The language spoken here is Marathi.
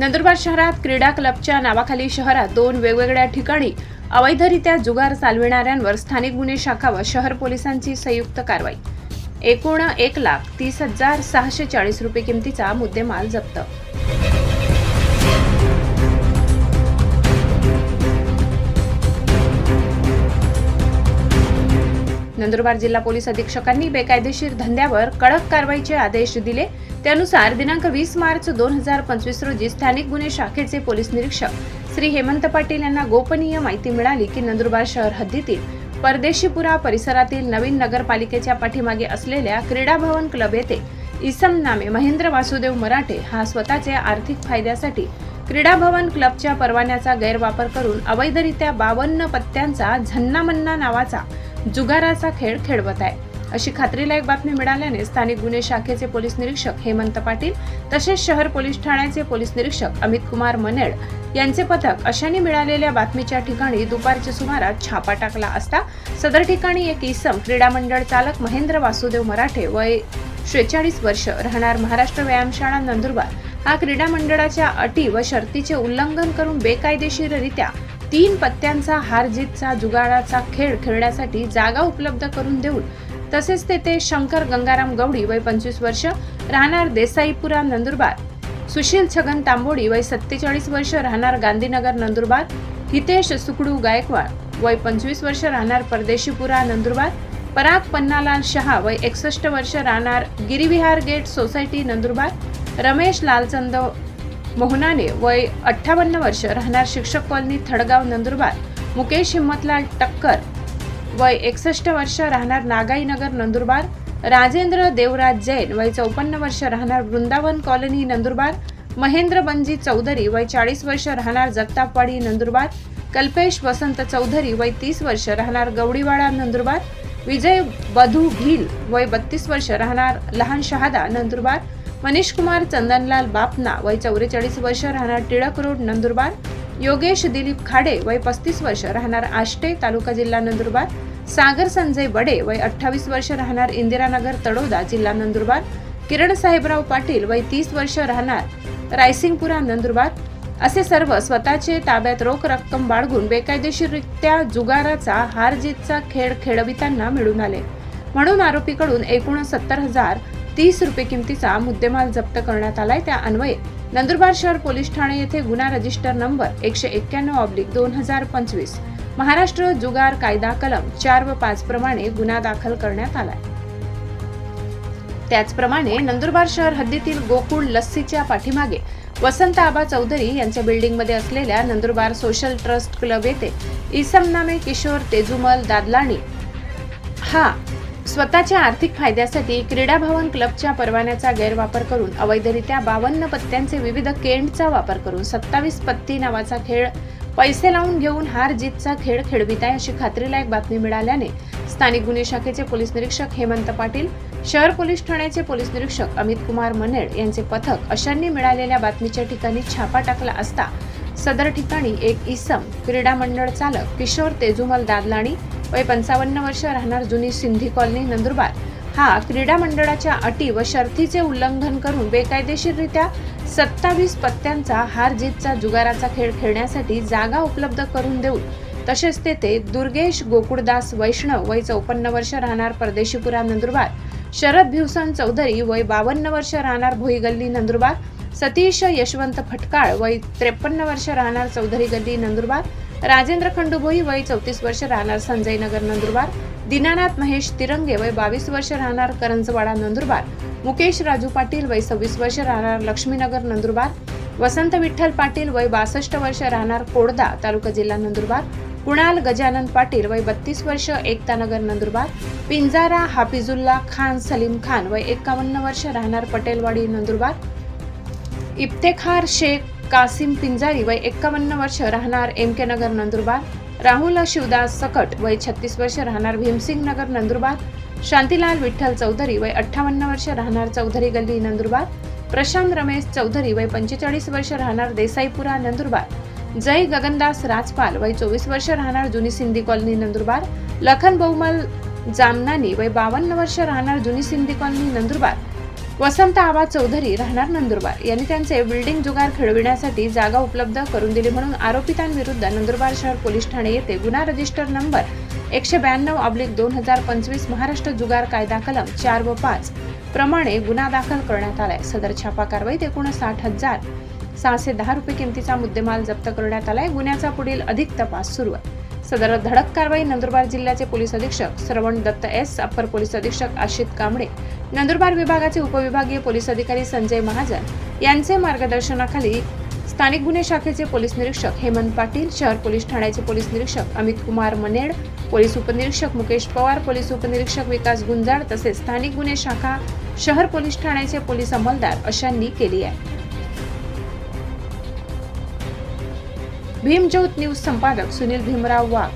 नंदुरबार शहरात क्रीडा क्लबच्या नावाखाली शहरात दोन वेगवेगळ्या ठिकाणी अवैधरित्या जुगार चालविणाऱ्यांवर स्थानिक गुन्हे शाखा व शहर पोलिसांची संयुक्त कारवाई. एकूण एक लाख तीस हजार सहाशे चाळीस रुपये किमतीचा मुद्देमाल जप्त. नंदुरबार जिल्हा पोलीस अधीक्षकांनी बेकायदेशीर धंद्यावर कडक कारवाईचे आदेश दिले. त्यानुसार दिनांक वीस मार्च दोन हजार पंचवीस रोजी स्थानिक गुन्हे शाखेचे पोलीस निरीक्षक श्री हेमंत पाटील यांना गोपनीय माहिती मिळाली की नंदुरबार शहर हद्दीतील परदेशीपुरा परिसरातील नवीन नगरपालिकेच्या पाठीमागे असलेल्या क्रीडा भवन क्लब येथे इसम नामे महेंद्र वासुदेव मराठे हा स्वतःच्या आर्थिक फायद्यासाठी क्रीडा भवन क्लबच्या परवान्याचा गैरवापर करून अवैधरित्या बावन्न पत्त्यांचा झन्नामन्ना नावाचा जुगाराचा खेळ खेळवत आहे. अशी खात्रीलायक बातमी मिळाल्याने स्थानिक गुन्हे शाखेचे पोलीस निरीक्षक हेमंत पाटील तसेच शहर पोलीस ठाण्याचे पोलीस निरीक्षक अमित कुमार मनेड यांचे पथक अशाने मिळालेल्या बातमीच्या ठिकाणी दुपारच्या सुमारास छापा टाकला असता सदर ठिकाणी एक इसम क्रीडा मंडळ चालक महेंद्र वासुदेव मराठे वय शेहेचाळीस वर्ष राहणार महाराष्ट्र व्यायामशाळा नंदुरबार. हा क्रीडा मंडळाच्या अटी व शर्तीचे उल्लंघन करून बेकायदेशीररित्या तीन पत्त्यांचा हार जीतचा जुगाराचा खेळ खेळण्यासाठी जागा उपलब्ध करून देऊन तसेच तेथे शंकर गंगाराम गवडी वय पंचवीस वर्ष राहणार देसाईपुरा नंदुरबार सुशील छगन तांबोडी वय सत्तेचाळीस वर्ष राहणार गांधीनगर नंदुरबार हितेश सुकडू गायकवाड वय पंचवीस वर्ष राहणार परदेशीपुरा नंदुरबार पराग पन्नालाल शहा वय एकसष्ट वर्ष राहणार गिरिविहार गेट सोसायटी नंदुरबार रमेश लालचंद मोहनाने वय अठ्ठावन्न वर्ष राहणार शिक्षक कॉलनी थडगाव नंदुरबार. मुकेश हिम्मतलाल टक्कर. वय एकसष्ट वर्ष राहणार नागाईनगर नंदुरबार. राजेंद्र देवराज जैन वय चौपन्न वर्ष राहणार वृंदावन कॉलनी नंदुरबार. महेंद्र बनजी चौधरी वय चाळीस वर्ष राहणार जगतापवाडी नंदुरबार. कल्पेश वसंत चौधरी वय तीस वर्ष राहणार गवडीवाडा नंदुरबार. विजय बधू भील वय बत्तीस वर्ष राहणार लहान शहादा नंदुरबार. मनीष कुमार चंदनलाल बापना वय चौवेचाळीस वर्ष राहणार टिळक रोड नंदुरबार. योगेश दिलीप खाडे वय पस्तीस वर्ष राहणार आष्टे तालुका जिल्हा नंदुरबार. सागर संजय बडे वय अठ्ठावीस वर्ष राहणार इंदिरानगर तडोदा जिल्हा नंदुरबार. किरण साहेबराव पाटील वय तीस वर्ष राहणार रायसिंगपुरा नंदुरबार. असे सर्व स्वतःचे ताब्यात रोख रक्कम बाळगून बेकायदेशीररित्या जुगाराचा हार जीतचा खेळ खेळविताना मिळून आले. म्हणून आरोपीकडून एकूण सत्तर हजार तीस रुपये किमतीचा मुद्देमाल जप्त करण्यात आलाय त्या अन्वये. नंदुरबार शहर पोलीस ठाणे येथे गुन्हा रजिस्टर नंबर एकशे एक्क्याण्णव ऑब्लिक दोन हजार पंचवीस. महाराष्ट्र जुगार कायदा कलम चार व पाच प्रमाणे गुन्हा दाखल करण्यात आलाय. त्याचप्रमाणे नंदुरबार शहर हद्दीतील गोकुळ लस्सीच्या पाठीमागे वसंत आबा चौधरी यांच्या बिल्डिंगमध्ये असलेल्या नंदुरबार सोशल ट्रस्ट क्लब येथे इसम नामे किशोर तेजुमल दादलाणी हा स्वतःच्या आर्थिक फायद्यासाठी क्रीडा भवन क्लबच्या परवान्याचा गैरवापर करून अवैधरित्या बावन्न पत्त्यांचे विविध केंडचा वापर करून सत्तावीस पत्ती नावाचा खेळ पैसे लावून घेऊन हार जीतचा खेळ खेळवित आहे अशी खात्रीलायक बातमी मिळाल्याने स्थानिक गुन्हे शाखेचे पोलीस निरीक्षक हेमंत पाटील शहर पोलीस ठाण्याचे पोलीस निरीक्षक अमित कुमार मनेड यांचे पथक अशांनी मिळालेल्या बातमीच्या ठिकाणी छापा टाकला असता सदर ठिकाणी एक इसम क्रीडा मंडळ चालक किशोर तेजुमल दादलाणी वय पंचावन्न वर्ष राहणार जुनी सिंधी कॉलनी नंदुरबार. हा क्रीडा मंडळाच्या अटी व शर्थीचे उल्लंघन करून बेकायदेशीररित्या सत्तावीस पत्त्यांचा हार जीतचा जुगाराचा खेळ खेळण्यासाठी जागा उपलब्ध करून देऊन तसेच तेथे दुर्गेश गोकुळदास वैष्णव वय चौपन्न वर्ष राहणार परदेशीपुरा नंदुरबार शरद भिवसन चौधरी वय बावन्न वर्ष राहणार भोई गल्ली नंदुरबार सतीश यशवंत फटकाळ वय त्रेपन्न वर्ष राहणार चौधरी गल्ली नंदुरबार राजेंद्र खंडूभोई वय चौतीस वर्ष राहणार संजय नगर नंदुरबार दीनानाथ महेश तिरंगे वय बावीस वर्ष राहणार करंजवाडा नंदुरबार मुकेश राजू पाटील वय सव्वीस वर्ष राहणार लक्ष्मीनगर नंदुरबार वसंत विठ्ठल पाटील वय बासष्ट वर्ष राहणार कोडदा तालुका जिल्हा नंदुरबार कुणाल गजानन पाटील वय बत्तीस वर्ष एकतानगर नंदुरबार पिंजारा हाफिजुल्ला खान सलीम खान वय एकावन्न वर्ष राहणार पटेलवाडी नंदुरबार इफ्तेखार शेख कासिम पिंजारी वय एक्कावन्न वर्ष राहणार एम के नगर नंदुरबार. राहुल शिवदास सकट वय छत्तीस वर्ष राहणार भीमसिंग नगर नंदुरबार. शांतीलाल विठ्ठल चौधरी वय अठ्ठावन्न वर्ष राहणार चौधरी गल्ली नंदुरबार. प्रशांत रमेश चौधरी वय पंचेचाळीस वर्ष राहणार देसाईपुरा नंदुरबार. जय गगनदास राजपाल वय चोवीस वर्ष राहणार जुनी सिंधी कॉलनी नंदुरबार. लखन बहुमल जामनानी वय बावन्न वर्ष राहणार जुनी सिंधी कॉलनी नंदुरबार. वसंत आबा चौधरी राहणार नंदुरबार. यांनी त्यांचे बिल्डिंग जुगार खेळविण्यासाठी जागा उपलब्ध करून दिली म्हणून आरोपितांविरुद्ध नंदुरबार शहर पोलीस ठाणे येथे गुन्हा रजिस्टर नंबर एकशे ब्याण्णव अब्लिक दोन हजार पंचवीस महाराष्ट्र जुगार कायदा कलम चार व पाच प्रमाणे गुन्हा दाखल करण्यात आलाय. सदर छापा कारवाईत एकूण साठ हजार सहाशे दहा रुपये किमतीचा मुद्देमाल जप्त करण्यात आलाय. गुन्ह्याचा पुढील अधिक तपास सुरू आहे. सदर धडक कारवाई नंदुरबार जिल्ह्याचे पोलीस अधीक्षक श्रवण दत्त एस अप्पर पोलीस अधीक्षक आशित कांबळे नंदुरबार विभागाचे उपविभागीय पोलीस अधिकारी संजय महाजन यांचे मार्गदर्शनाखाली स्थानिक गुन्हे शाखेचे पोलीस निरीक्षक हेमंत पाटील शहर पोलीस ठाण्याचे पोलीस निरीक्षक अमित कुमार मनेड पोलीस उपनिरीक्षक मुकेश पवार पोलीस उपनिरीक्षक विकास गुंजाळ तसेच स्थानिक गुन्हे शाखा शहर पोलीस ठाण्याचे पोलीस अंमलदार अशांनी केली आहे. भीमज्योत न्यूज संपादक सुनील भीमराव वाघ.